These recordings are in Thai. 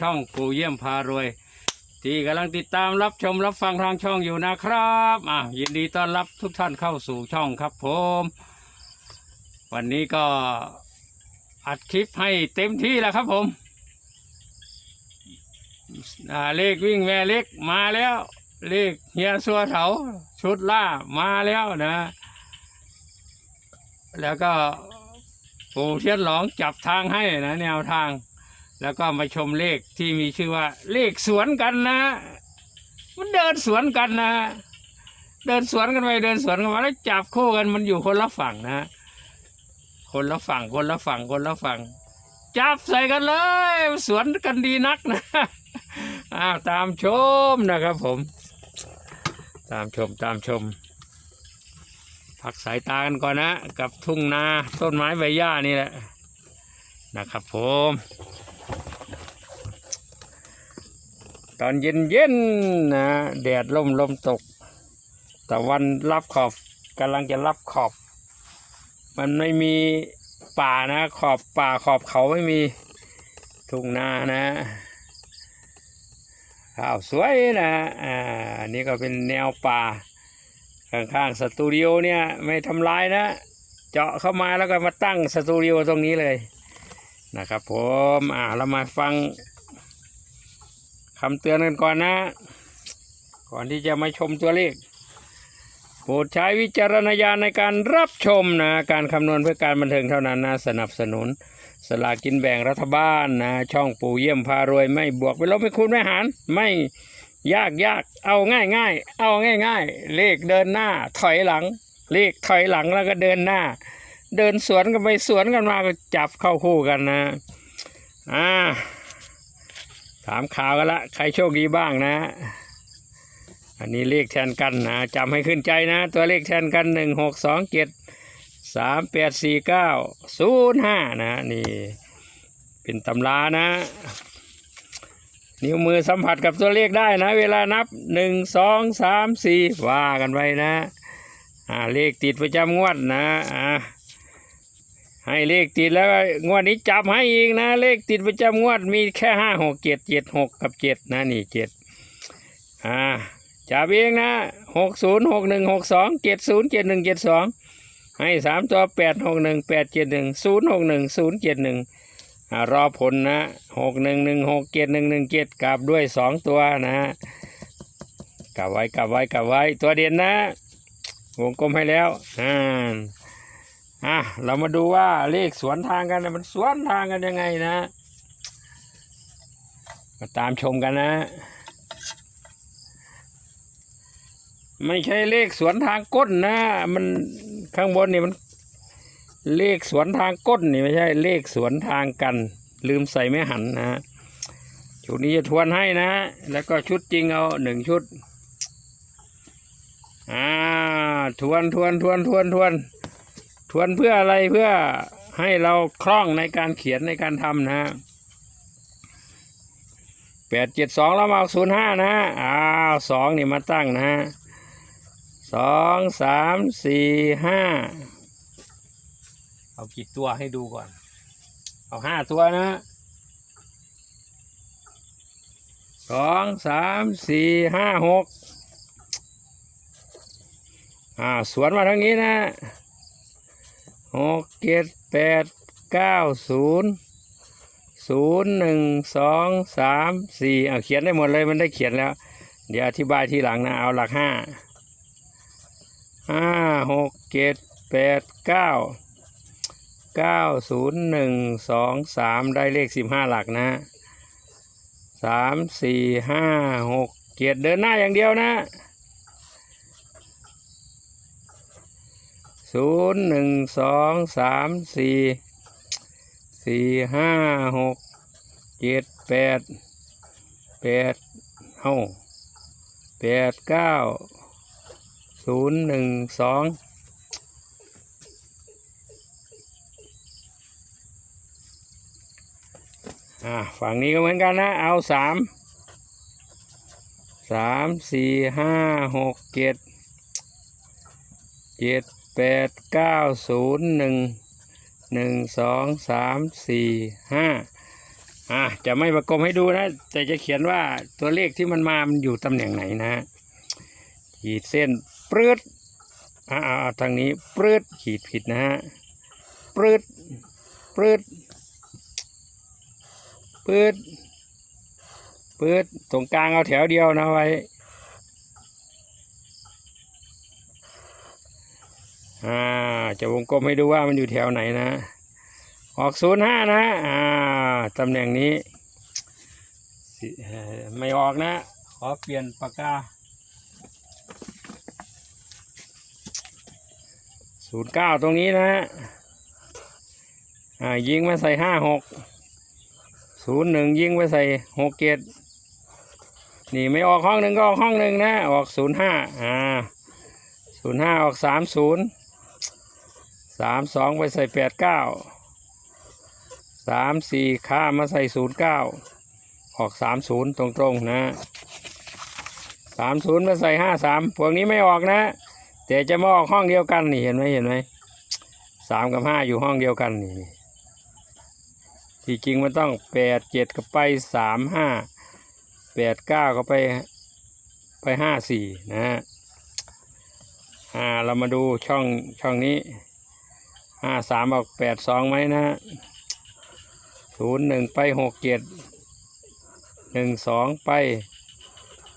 ช่องปู่เยี่ยมพารวย ที่กำลังติดตามรับชมรับฟังทางช่องอยู่นะครับอะยินดีต้อนรับทุกท่านเข้าสู่ช่องครับผม วันนี้ก็อัดคลิปให้เต็มที่แล้วครับผมอ่าเลขวิ่งแม่เล็กมาแล้วเลขเฮียสัวเถาชุดล่ามาแล้วนะ แล้วก็ปู่เทียนหลองจับทางให้นะ แนวทาง แล้วก็มาชมเลขที่มีชื่อว่า เลขสวนกันนะ มันเดินสวนกันนะ เดินสวนกันไปเดินสวนกันมาแล้วจับคู่กันมันอยู่คนละฝั่งนะ คนละฝั่งคนละฝั่งคนละฝั่ง จับใส่กันเลย สวนกันดีนักนะอ้าวตามชมนะครับผม ตามชมตามชม พักสายตากันก่อนนะ กับทุ่งนาต้นไม้ใบหญ้านี่แหละนะครับผม ตอนเย็นเย็นนะแดดลมลมตกตะวันรับขอบกำลังจะรับขอบ มันไม่มีป่านะ ขอบป่าขอบเขาไม่มีทุ่งนานะข้าวสวยนะอ่าอันนี้ก็เป็นแนวป่า ข้างๆสตูดิโอเนี่ยไม่ทำลายนะ เจาะเข้ามาแล้วก็มาตั้งสตูดิโอตรงนี้เลยนะครับผมอ่าเรามาฟัง คำเตือนกันก่อนนะ ก่อนที่จะมาชมตัวเลขโปรดใช้วิจารณญาณในการรับชมนะ การคำนวณเพื่อการบันเทิงเท่านั้นนะ สนับสนุน สลากกินแบ่งรัฐบาลนะ ช่องปู่เยี่ยมพารวยไม่บวกไปลบไม่คูณไม่หาร ไม่ยากยากเอาง่ายง่ายเอาง่ายง่ายเลขเดินหน้า ถอยหลัง เลขถอยหลังแล้วก็เดินหน้า เดินสวนกันไปสวนกันมาก็จับเข้าคู่กันนะ อ่า ถามข่าวกันละใครโชคดีบ้างนะ อันนี้เลขแทนกันนะจำให้ขึ้นใจนะ ตัวเลขแทนกันหนึ่งหกสองเจ็ดสามแปดสี่เก้าศูนย์ห้านะนี่ เป็นตำรานะ นิ้วมือสัมผัสกับตัวเลขได้นะ เวลานับหนึ่งสองสามสี่ว่ากันไปนะ อ่าเลขติดประจำงวดนะอ่า ให้เลขติดแล้วงวดนี้จับให้อีกนะ เลขติดประจำงวดมีแค่ห้าหกเจ็ดเจ็ดหกกับเจ็ดนะนี่เจ็ดอ่าจับเองนะหกศูนย์หกหนึ่งหกสองเจ็ดศูนย์เจ็ดหนึ่งเจ็ดสองให้สามตัวแปดหกหนึ่งแปดเจ็ดหนึ่งศูนย์หกหนึ่งศูนย์เจ็ดหนึ่งรอผลนะหกหนึ่งหนึ่งหกเจ็ดหนึ่งหนึ่งเจ็ดกลับด้วยสองตัวนะกลับไว้กลับไว้กลับไว้ตัวเด่นนะวงกลมให้แล้วอ่า อะเรามาดูว่าเลขสวนทางกันนะมันสวนทางกันยังไงนะ มาตามชมกันนะ ไม่ใช่เลขสวนทางก้นนะ มันข้างบนนี่มัน เลขสวนทางก้นนี่ไม่ใช่เลขสวนทางกัน ลืมใส่ไม่หันนะ ชุดนี้จะทวนให้นะ แล้วก็ชุดจริงเอาหนึ่งชุด อ่า ทวนทวนทวนทวนทวน ทวนเพื่ออะไรเพื่อให้เราคล่องในการเขียนในการทำนะแปดเจ็ดสองแล้วมาศูนย์ห้านะอ้าวสองนี่มาตั้งนะสองสามสี่ห้าเอากี่ตัวให้ดูก่อน เอาห้าตัวนะสองสามสี่ห้าหกอ่าสวนมาทางนี้นะ หกเจ็ดแปดเก้าศูนย์ศูนย์หนึ่งสองสามสี่เอาเขียนได้หมดเลยมันได้เขียนแล้ว เดี๋ยวอธิบายทีหลังนะ เอาหลักห้าห้าหกเจ็ดแปดเก้าเก้าศูนย์หนึ่งสองสามได้เลขสิบห้าหลักนะสามสี่ห้าหกเจ็ดเดินหน้าอย่างเดียวนะ ศูนย์หนึ่งสองสามสี่สี่ห้าหกเจ็ดแปดแปดเอ้าแปดเก้าศูนย์หนึ่งสองอ่าฝั่งนี้ก็เหมือนกันนะ เอาสามสามสี่ห้าหกเจ็ดเจ็ด แปดเก้าศูนย์หนึ่งหนึ่งสองสามสี่ห้าอะจะไม่ประกบให้ดูนะ แต่จะเขียนว่าตัวเลขที่มันมา มันอยู่ตำแหน่งไหนนะขีดเส้นปรืดอ่าทางนี้ปรืดขีดผิดนะฮะปรืดปรืดปืดปืดตรงกลางเอาแถวเดียวนะไว้ อ่าจะวงกลมให้ดูว่ามันอยู่แถวไหนนะ ออกศูนย์ห้านะ อ่าตำแหน่งนี้ ไม่ออกนะ ขอเปลี่ยนปากกาศูนย์เก้าตรงนี้นะอ่ายิงมาใส่ห้าหกศูนย์หนึ่งยิงไปใส่หกเกตนี่ไม่ออกห้องหนึ่งก็ออกห้องหนึ่งนะ ออกศูนย์ห้าอ่าศูนย์ห้าออกสามศูนย์ สามสองไปใส่แปดเก้าสามสี่ข้ามาใส่ศูนย์เก้าออกสามศูนย์ตรงๆนะสามศูนย์มาใส่ห้าสามพวกนี้ไม่ออกนะ แต่จะมาออกห้องเดียวกันนี่เห็นไหมเห็นไหมสามกับห้าอยู่ห้องเดียวกันนี่ที่จริงมันต้องแปดเจ็ดก็ไปสามห้าแปดเก้าก็ไปไปห้าสี่นะฮะอ่าเรามาดูช่องช่องนี้ ห้าสามออกแปดสองไหมนะศูนย์หนึ่งไปหกเจ็ดหนึ่งสองไป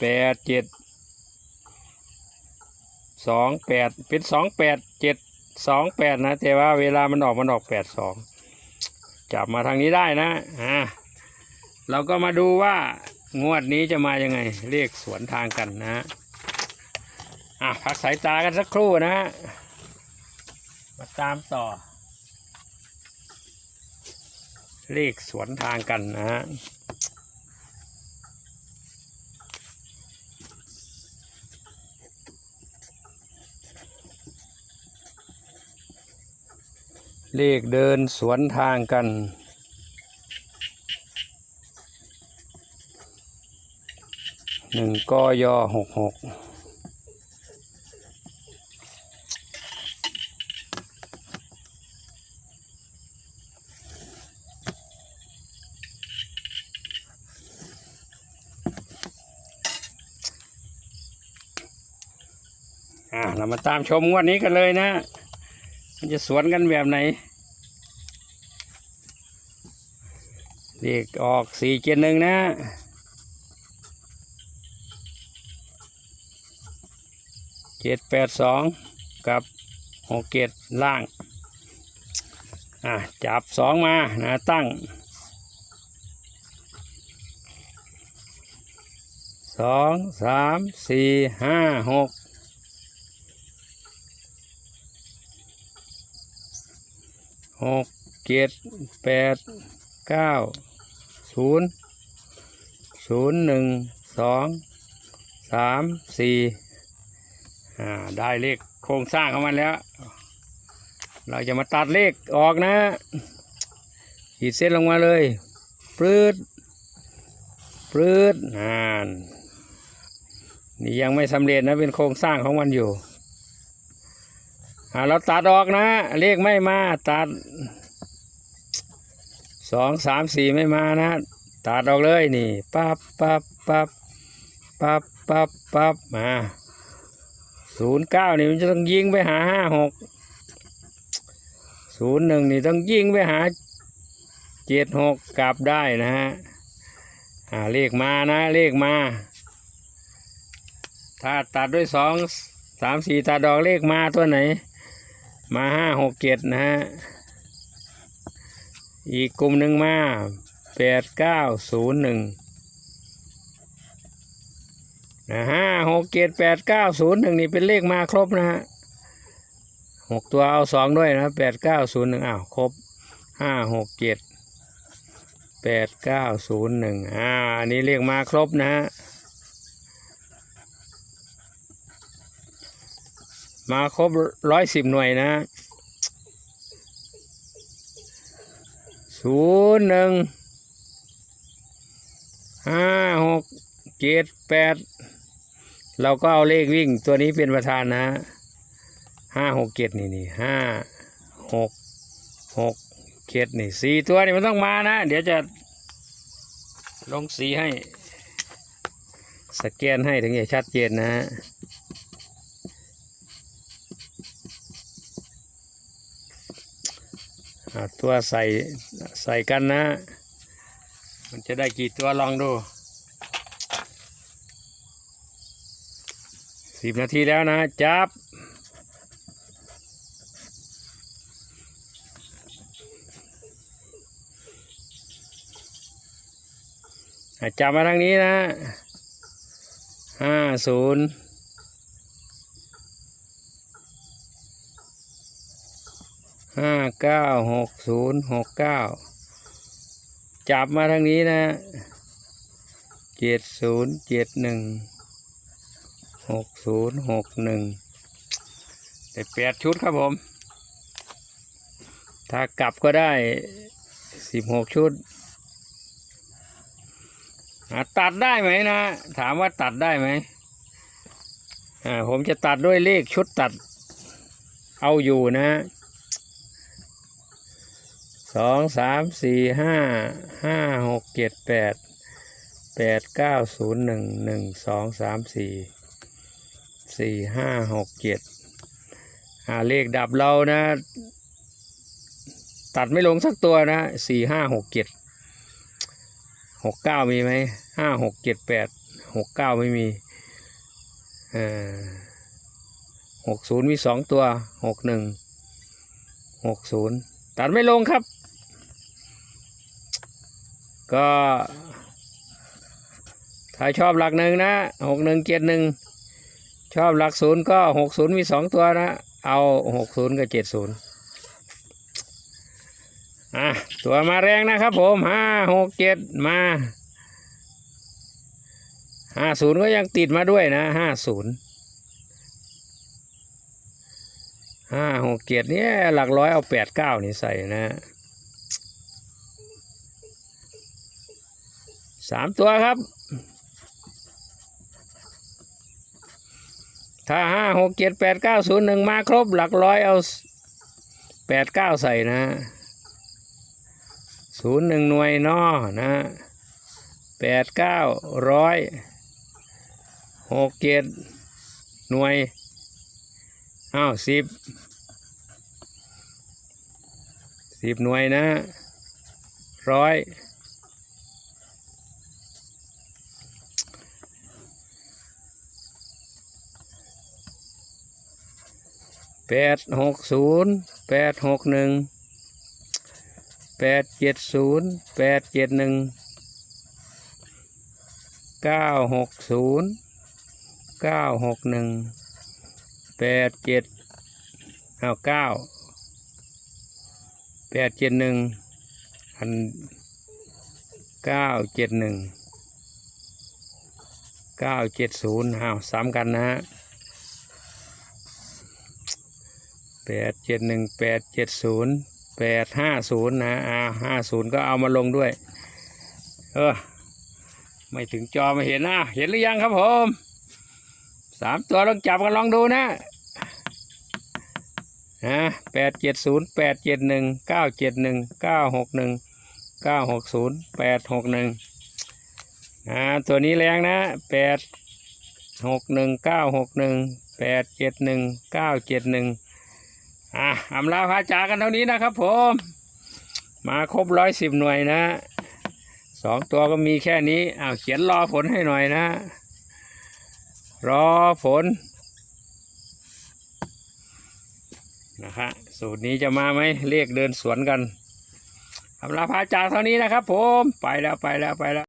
แปดเจ็ดสองแปดเป็นสองแปดเจ็ดสองแปดนะ แต่ว่าเวลามันออกมันออกแปดสองจับมาทางนี้ได้นะอ่าเราก็มาดูว่างวดนี้จะมายังไงเรียกสวนทางกันนะฮะอะพักสายตากันสักครู่นะฮะ มาตามต่อ เลขสวนทางกันนะฮะเลขเดินสวนทางกัน หนึ่งกยหกหก อ่าเรามาตามชมงวดนี้กันเลยนะ มันจะสวนกันแบบไหนเรียกออกสี่เจ็ดหนึ่งนะเจ็ดแปดสองกับหกเจ็ดล่างอะจับสองมานะตั้งสองสามสี่ห้าหก หกเจ็ดแปดเก้าศูนย์ศูนย์หนึ่งสองสามสี่อ่าได้เลขโครงสร้างของมันแล้ว เราจะมาตัดเลขออกนะขีดเส้นลงมาเลยปลื้ดปลื้ดอ่านนี่ยังไม่สำเร็จนะเป็นโครงสร้างของมันอยู่ อ่าเราตัดออกนะ เลขไม่มาตัดสองสามสี่ไม่มานะ ตัดออกเลยนี่ปั๊บปั๊บปั๊บปั๊บปั๊บปั๊บมาศูนย์เก้านี่มันจะต้องยิงไปหาห้าหกศูนย์หนึ่งนี่ต้องยิงไปหาเจ็ดหกกลับได้นะฮะอ่าเลขมานะ เลขมา ถ้าตัดด้วยสองสามสี่ตัดดอกเลขมาตัวไหน มาห้าหกเจ็ดนะฮะ อีกกลุ่มหนึ่งมาแปดเก้าศูนย์หนึ่งนะห้าหกเจ็ดแปดเก้าศูนย์หนึ่งนี่เป็นเลขมาครบนะฮะหกตัวเอาสองด้วยนะแปดเก้าศูนย์หนึ่งอ้าวครบห้าหกเจ็ดแปดเก้าศูนย์หนึ่งอ่าอันนี้เลขมาครบนะฮะ มาครบร้อยสิบหน่วยนะศูนย์หนึ่งห้าหกเจ็ดแปดเราก็เอาเลขวิ่งตัวนี้เป็นประธานนะห้าหกเจ็ดนี่นี่ห้าหกหกเจ็ดนี่สี่ตัวนี่มันต้องมานะ เดี๋ยวจะลงสีให้ สแกนให้ถึงจะชัดเจนนะฮะอ่า ตัวใส่ใส่กันนะ มันจะได้กี่ตัวลองดูสิบนาทีแล้วนะจับจับมาทางนี้นะห้าศูนย์ ห้าเก้าหกศูนย์หกเก้าจับมาทางนี้นะเจ็ดศูนย์เจ็ดหนึ่งหกศูนย์หกหนึ่งได้แปดชุดครับผม ถ้ากลับก็ได้สิบหกชุดตัดได้ไหมนะ ถามว่าตัดได้ไหมผมจะตัดด้วยเลขชุดตัดเอาอยู่นะ สองสามสี่ห้าห้าหกเจ็ดแปดแปดเก้าศูนย์หนึ่งหนึ่งสองสามสี่สี่ห้าหกเจ็ดอ่าเลขดับเรานะ ตัดไม่ลงสักตัวนะสี่ห้าหกเจ็ดหกเก้ามีไหมห้าหกเจ็ดแปดหกเก้าไม่มีหกศูนย์มีสองตัวหกหนึ่งหกศูนย์ตัดไม่ลงครับ ก็ ถ้าชอบหลักหนึ่งนะหกหนึ่งเจ็ดหนึ่งชอบหลักศูนย์ก็หกศูนย์มีสองตัวนะ เอาหกศูนย์กับเจ็ดศูนย์อะตัวมาแรงนะครับผมห้าหกเจ็ดมาห้าศูนย์ก็ยังติดมาด้วยนะห้าศูนย์ห้าหกเจ็ดเนี่ยหลักร้อยเอาแปดเก้านี่ใส่นะ สามตัวครับ ถ้าห้าหกเจ็ดแปดเก้าศูนย์หนึ่งมาครบหลักร้อยเอาแปดเก้าใส่นะศูนย์หนึ่งหน่วยนอนะแปดเก้าร้อยหกเจ็ดหน่วยอ้าวสิบสิบหน่วยนะร้อย แปดหกศูนย์แปดหกหนึ่งแปดเจ็ดศูนย์แปดเจ็ดหนึ่งเก้าหกศูนย์เก้าหกหนึ่งแปดเจ็ดเอาเก้าแปดเจ็ดหนึ่งอันเก้าเจ็ดหนึ่งเก้าเจ็ดศูนย์เอาสามกันนะฮะ แปดเจ็ดหนึ่งแปดเจ็ดศูนย์แปดห้าศูนย์นะอ่าห้าศูนย์ก็เอามาลงด้วย เออ ไม่ถึงจอไม่เห็นนะเห็นหรือยังครับผมสามตัวลองจับกันลองดูนะนะแปดเจ็ดศูนย์แปดเจ็ดหนึ่งเก้าเจ็ดหนึ่งเก้าหกหนึ่งเก้าหกศูนย์แปดหกหนึ่งอ่าตัวนี้แรงนะแปดหกหนึ่งเก้าหกหนึ่งแปดเจ็ดหนึ่งเก้าเจ็ดหนึ่ง อะอำลาพาจากันเท่านี้นะครับผม มาครบร้อยสิบหน่วยนะสองตัวก็มีแค่นี้อ้าวเขียนรอผลให้หน่อยนะ รอผลนะครับสูตรนี้จะมาไหมเลขเดินสวนกันอำลาพาจากเท่านี้นะครับผม ไปแล้วไปแล้วไปแล้ว